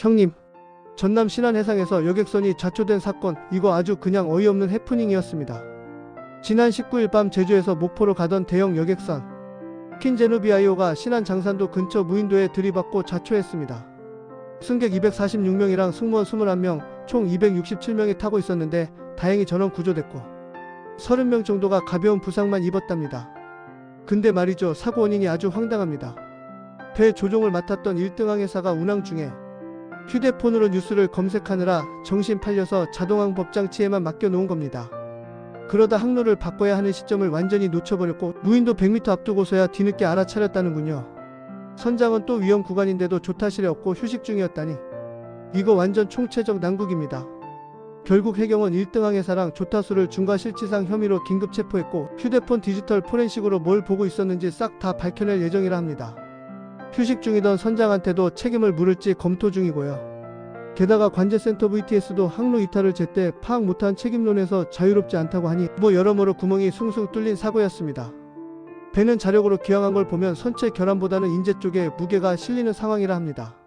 형님, 전남 신안 해상에서 여객선이 좌초된 사건, 이거 아주 그냥 어이없는 해프닝이었습니다. 지난 19일 밤 제주에서 목포로 가던 대형 여객선 퀸 제누비아이오가 신안 장산도 근처 무인도에 들이받고 좌초했습니다. 승객 246명이랑 승무원 21명, 총 267명이 타고 있었는데 다행히 전원 구조됐고 30명 정도가 가벼운 부상만 입었답니다. 근데 말이죠, 사고 원인이 아주 황당합니다. 배 조종을 맡았던 1등 항해사가 운항 중에 휴대폰으로 뉴스를 검색하느라 정신 팔려서 자동항 법장치에만 맡겨놓은 겁니다. 그러다 항로를 바꿔야 하는 시점을 완전히 놓쳐버렸고 무인도 100m 앞두고서야 뒤늦게 알아차렸다는군요. 선장은 또 위험 구간인데도 조타실에 없고 휴식 중이었다니 이거 완전 총체적 난국입니다. 결국 해경은 1등 항해사랑 조타수를 중과 실치상 혐의로 긴급 체포했고 휴대폰 디지털 포렌식으로 뭘 보고 있었는지 싹 다 밝혀낼 예정이라 합니다. 휴식 중이던 선장한테도 책임을 물을지 검토 중이고요. 게다가 관제센터 VTS도 항로 이탈을 제때 파악 못한 책임론에서 자유롭지 않다고 하니 뭐 여러모로 구멍이 숭숭 뚫린 사고였습니다. 배는 자력으로 기항한 걸 보면 선체 결함보다는 인제 쪽에 무게가 실리는 상황이라 합니다.